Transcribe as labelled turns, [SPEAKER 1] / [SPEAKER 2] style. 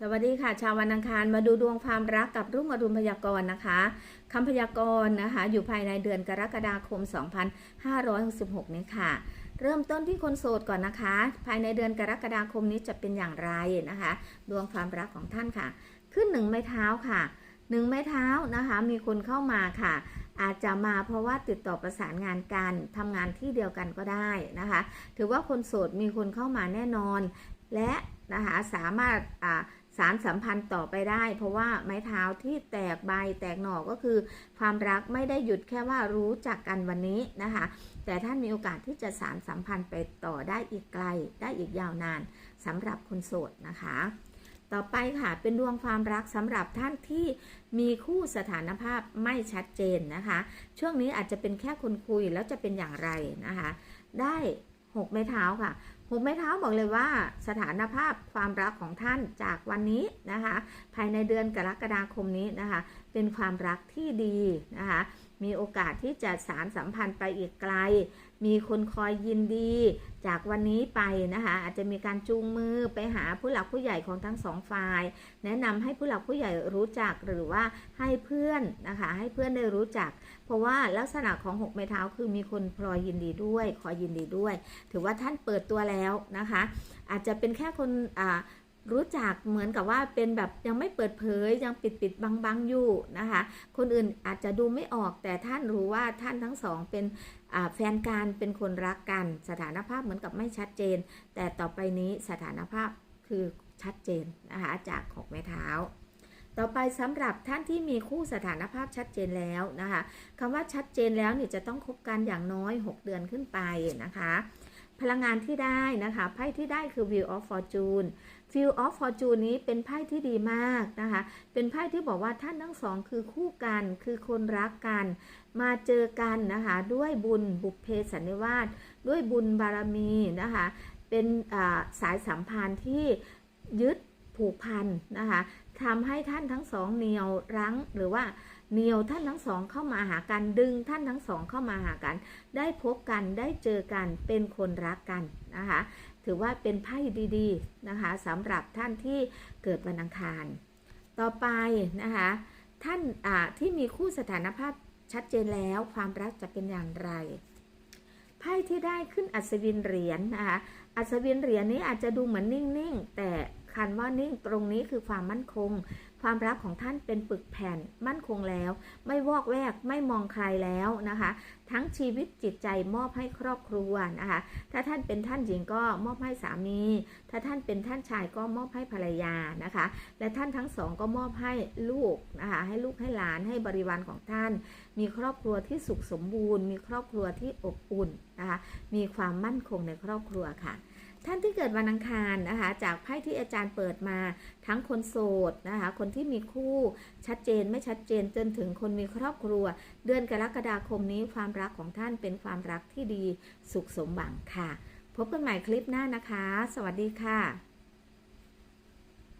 [SPEAKER 1] สวัสดีค่ะ ชาววันอังคารมาดูดวงความรักกับรุ่งอรุณพยากรณ์นะคะคำพยากรณ์นะคะ อยู่ภายในเดือนกรกฎาคม 2566 นี้ค่ะ เริ่มต้นที่คนโสดก่อนนะคะ ภายในเดือนกรกฎาคมนี้จะเป็นอย่างไรนะคะ ดวงความรักของท่านค่ะ ขึ้นหนึ่งไม้เท้าค่ะหนึ่งไม้เท้านะคะ มีคนเข้ามาค่ะ อาจจะมาเพราะว่าติดต่อประสานงานกันทำงานที่เดียวกันก็ได้นะคะ ถือว่าคนโสดมีคนเข้ามาแน่นอน และนะคะสามารถอ่า สารสัมพันธ์ต่อไปได้ เพราะว่าไม้เท้าที่แตกใบแตกหน่อก็คือ ความรักไม่ได้หยุดแค่ว่ารู้จักกันวันนี้นะคะ แต่ท่านมีโอกาสที่จะสารสัมพันธ์ไปต่อได้อีกไกล ได้อีกยาวนานสำหรับคนโสดนะคะ ต่อไปค่ะเป็นดวงความรักสำหรับท่านที่มีคู่สถานภาพไม่ชัดเจนนะคะ ช่วงนี้อาจจะเป็นแค่คนคุยแล้วจะเป็นอย่างไรนะคะ ได้หกไม้เท้าค่ะ หุบไม้เท้าบอกเลยว่าสถานภาพความรักของท่านจากวันนี้นะคะ ภายในเดือนกรกฎาคมนี้นะคะ เป็นความรักที่ดีนะคะ มีโอกาสที่จะสารสัมพันธ์ไปอีกไกล มีคนคอยยินดี จากวันนี้ไปนะคะอาจจะมีการจูงมือไปหาผู้หลักผู้ใหญ่ของทั้งสองฝ่าย แนะนำให้ผู้หลักผู้ใหญ่รู้จักหรือว่าให้เพื่อนนะคะให้เพื่อนได้รู้จัก เพราะว่าลักษณะของหกไม้เท้าคือมีคนพลอยยินดีด้วยคอยยินดีด้วย ถือว่าท่านเปิดตัวแล้วนะคะ อาจจะเป็นแค่คนอ่า รู้จักเหมือนกับว่าเป็นแบบยังไม่เปิดเผยยังปิดปิดบังบังอยู่นะคะ คนอื่นอาจจะดูไม่ออกแต่ท่านรู้ว่าท่านทั้งสองเป็นแฟนกันเป็นคนรักกัน สถานภาพเหมือนกับไม่ชัดเจน แต่ต่อไปนี้สถานภาพคือชัดเจนนะคะจากหกไม้เท้า ต่อไปสำหรับท่านที่มีคู่สถานภาพชัดเจนแล้วนะคะคำว่าชัดเจนแล้วเนี่ยจะต้องคบกันอย่างน้อย 6 เดือนขึ้นไปนะคะ พลังงานที่ได้นะคะไพ่ที่ได้คือ Wheel of Fortune Wheel of Fortune นี้เป็นไพ่ที่ดีมากนะคะ เป็นไพ่ที่บอกว่าท่านทั้งสองคือคู่กัน คือคนรักกัน มาเจอกันนะคะ ด้วยบุญบุพเพสันนิวาสด้วยบุญบารมีนะคะ เป็นสายสัมพันธ์ที่ยึดผูกพันนะคะ ทำให้ท่านทั้งสองเหนียวรั้งหรือว่าเหนียวท่านทั้งสองเข้ามาหากันดึงท่านทั้งสองเข้ามาหากัน ได้พบกันได้เจอกันเป็นคนรักกันนะคะ ถือว่าเป็นไพ่ดีๆนะคะสำหรับท่านที่เกิดวันอังคาร ต่อไปนะคะท่านอ่าที่มีคู่สถานภาพชัดเจนแล้วความรักจะเป็นอย่างไรไพ่ที่ได้ขึ้นอัศวินเหรียญนะคะอัศวินเหรียญนี้อาจจะดูเหมือนนิ่งๆ แต่ันว่านิ่งตรงนี้คือความมั่นคง ความรักของท่านเป็นปึกแผ่นมั่นคงแล้ว ไม่วอกแวกไม่มองใครแล้วนะคะ ทั้งชีวิตจิตใจมอบให้ครอบครัวนะคะ ถ้าท่านเป็นท่านหญิงก็มอบให้สามี ถ้าท่านเป็นท่านชายก็มอบให้ภรรยานะคะ และท่านทั้งสองก็มอบให้ลูกนะคะให้ลูกให้หลานให้บริวารของท่าน มีครอบครัวที่สุขสมบูรณ์ มีครอบครัวที่อบอุ่นนะคะมีความมั่นคงในครอบครัวค่ะ ท่านที่เกิดวันอังคารนะคะ จากไพ่ที่อาจารย์เปิดมา ทั้งคนโสดนะคะ คนที่มีคู่ชัดเจนไม่ชัดเจนจนถึงคนมีครอบครัว เดือนกรกฎาคมนี้ความรักของท่านเป็นความรักที่ดีสุขสมหวังค่ะ พบกันใหม่คลิปหน้านะคะ สวัสดีค่ะ